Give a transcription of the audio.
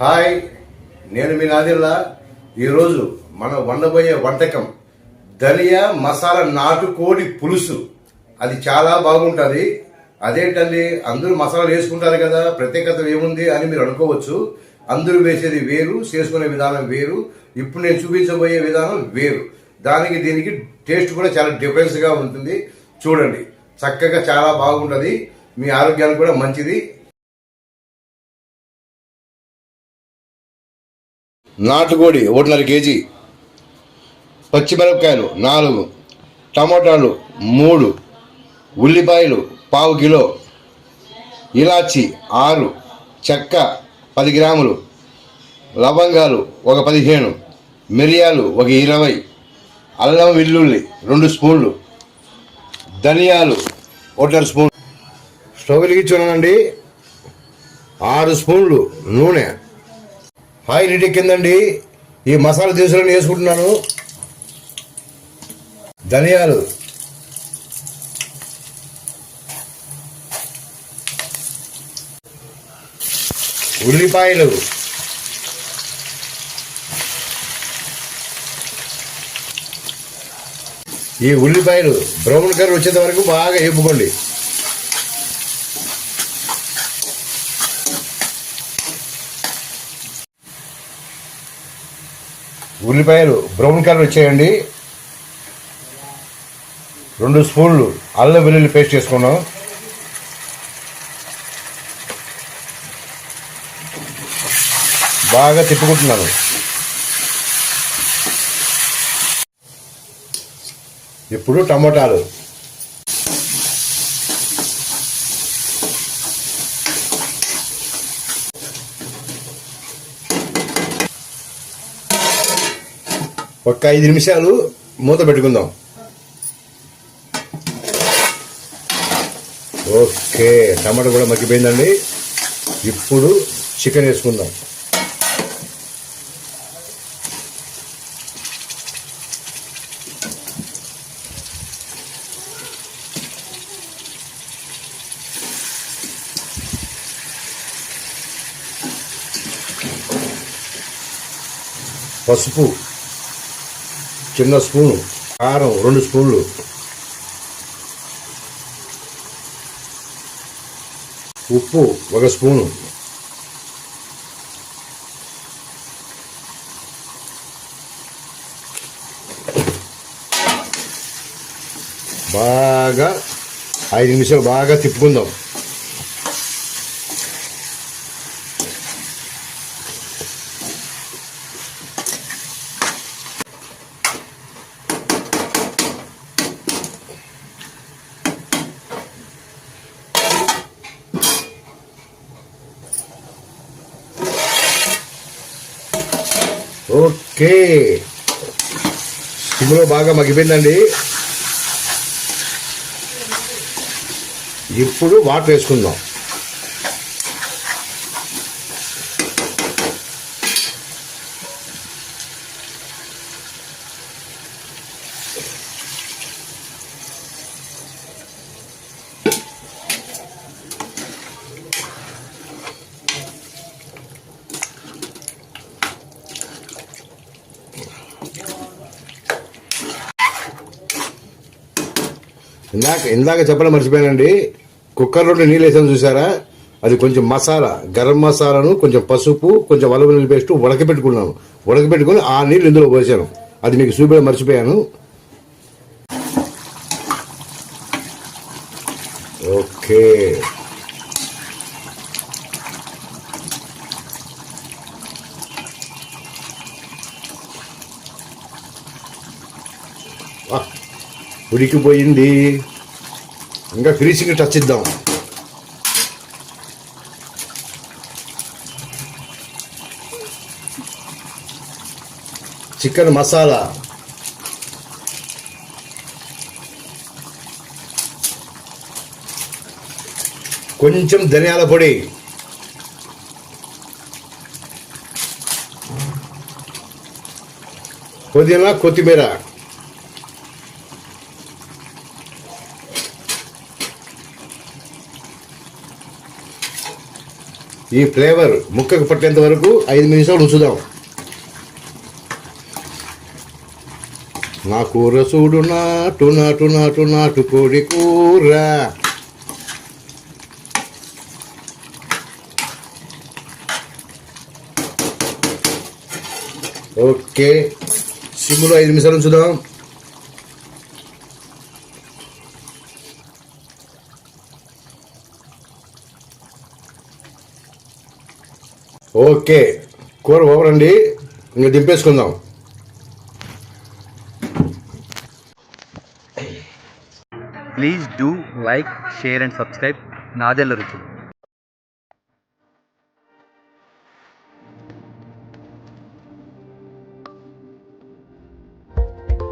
Hi నేను మీ నాదిల్లా ఈరోజు మనం వండబోయే వంటకం ధనియా మసాలా నాటుకోడి పులుసు. అది చాలా బాగుంటుంది. అదేంటండి అందరూ మసాలాలు వేసుకుంటారు కదా ప్రత్యేకత ఏముంది అని మీరు అనుకోవచ్చు. అందరూ వేసేది వేరు చేసుకునే విధానం వేరు. ఇప్పుడు నేను చూపించబోయే విధానం వేరు. దానికి దీనికి టేస్ట్ కూడా చాలా డిఫరెన్స్గా ఉంటుంది. చూడండి చక్కగా చాలా బాగుంటుంది. మీ ఆరోగ్యానికి కూడా మంచిది. నాటుకోడి ఒకటిన్నర కేజీ. పచ్చిమిరపకాయలు నాలుగు. టమోటాలు మూడు. ఉల్లిపాయలు పావు కిలో. ఇలాచి ఆరు. చెక్క పది గ్రాములు. లవంగాలు ఒక పదిహేను. మిరియాలు ఒక ఇరవై. అల్లం వెల్లుల్లి రెండు స్పూన్లు. ధనియాలు ఒకటిన్నర స్పూన్. స్టవ్ వెలిగించున్నానండి ఆరు స్పూన్లు నూనె. ఆయిల్ ఇటెక్కిందండి కిందండి ఈ మసాలా దినుసులను వేసుకుంటున్నాను. ధనియాలు. ఉల్లిపాయలు. ఈ ఉల్లిపాయలు బ్రౌన్ కలర్ వచ్చేంత వరకు బాగా వేపుకోండి. ఉల్లిపాయలు బ్రౌన్ కలర్ వచ్చేయండి. రెండు స్పూన్లు అల్లం వెల్లుల్లి పేస్ట్ చేసుకున్నాం బాగా తిప్పుకుంటున్నాను. ఇప్పుడు టమోటాలు. ఒక ఐదు నిమిషాలు మూత పెట్టుకుందాం. ఓకే టమాటా కూడా మగ్గిపోయిందండి. ఇప్పుడు చికెన్ వేసుకుందాం. పసుపు. చిన్న స్పూను కారం రెండు స్పూన్లు. ఉప్పు ఒక స్పూను. బాగా ఐదు నిమిషాలు బాగా తిప్పుకుందాం. ఓకే. సిమ్లో బాగా మగ్గిపోయిందండి. ఇప్పుడు వాటర్ వేసుకుందాం. ఇందాక ఇందాక చెప్పడం మర్చిపోయానండి. కుక్కర్లో నీళ్ళు వేసాను చూసారా? అది కొంచెం మసాలా గరం మసాలాను కొంచెం పసుపు కొంచెం అల్లం వెల్లుల్లి పేస్ట్ ఉడకబెట్టుకున్నాను. ఉడకబెట్టుకుని ఆ నీళ్ళు ఇందులో పోసాను. అది మీకు చూపించడం మర్చిపోయాను. ఓకే. ఉడికిపోయింది. ఇంకా ఫినిషింగ్ టచ్ ఇద్దాం చికెన్ మసాలా. కొంచెం ధనియాల పొడి. పుదీనా కొత్తిమీర. ఈ ఫ్లేవర్ ముక్కకు పట్టేంత వరకు ఐదు నిమిషాలు ఉంచుదాం. నా కూర చూడు నాటు నాటు నాటు నాటు కోడి కూర. ఓకే. సిమ్లో ఐదు నిమిషాలు ఉంచుదాం. ఓకే కూర ఓవర్ అండి ఇంకా దింపేసుకుందాం. Please do like share and subscribe Nadella రుచులు.